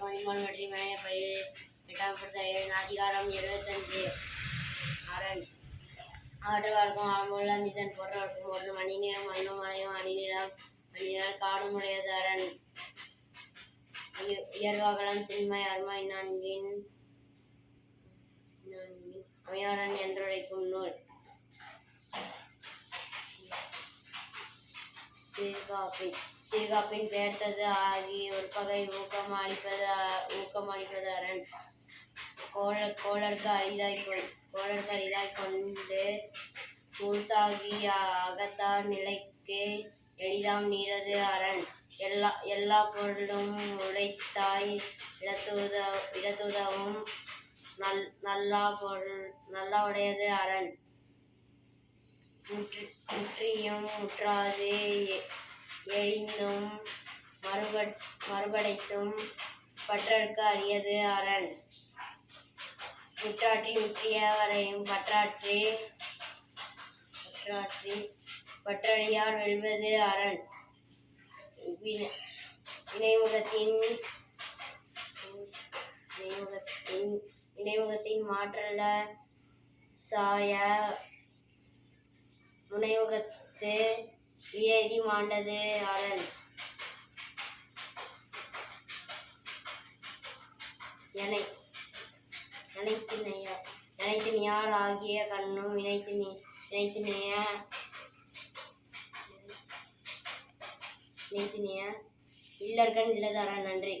பதிமூணு வெற்றி மேயப்படி எட்டாம் படுத்த அதிகாரம் எழுபத்தஞ்சு அரண். ஆற்றுவார்க்கும் ஆழ்முள்ள நிதன் போன்றவர்க்கும் ஒரு மணி நேரம் மண்ணும் மலையும் அணிநிலம் அணிநிலம் காடும் உடையது அரண். உய- திண்மை அருமை நான்கின் நான்கின் அமையாரன் என்றுரைக்கும் நூல். சீர்காப்பின் சிறுகாப்பின் பெயர்த்தது ஆகி ஒரு பகை ஊக்கம் அளிப்பது ஊக்கம் அளிப்பது அரண். கோழ கோளருக்கு அரிதாய் கோழர்க்கு அரிதாய் கொண்டு கூத்தாகி அகத்தார் நிலைக்கு எளிதாம் நீரது அரண். எல்லா எல்லா பொருளும் உழைத்தாய் இடத்துத இடத்துதவும் நல் நல்லா பொருள் நல்லா உடையது அரண். முற்றியும் முற்றாது எழிந்தும் மறுபட் மறுபடைத்தும் பற்றற்கு அரியது அரண். முற்றாற்றி முற்றிய வரையும் பற்றாற்றி பற்றாற்றி பற்றறியார் வெல்வது அரண். இணைமுகத்தின் வினைமுகத்தின் இணைமுகத்தின் வினைமுகத்தின் மாற்றல சாய வியதி மாண்டது அரண் எனை நினைத்தினைய நினைத்தினியார் ஆகிய கண்ணும் இணைத்தினி நினைத்து நேய இல்லர்கள் இல்லதாரா? நன்றி.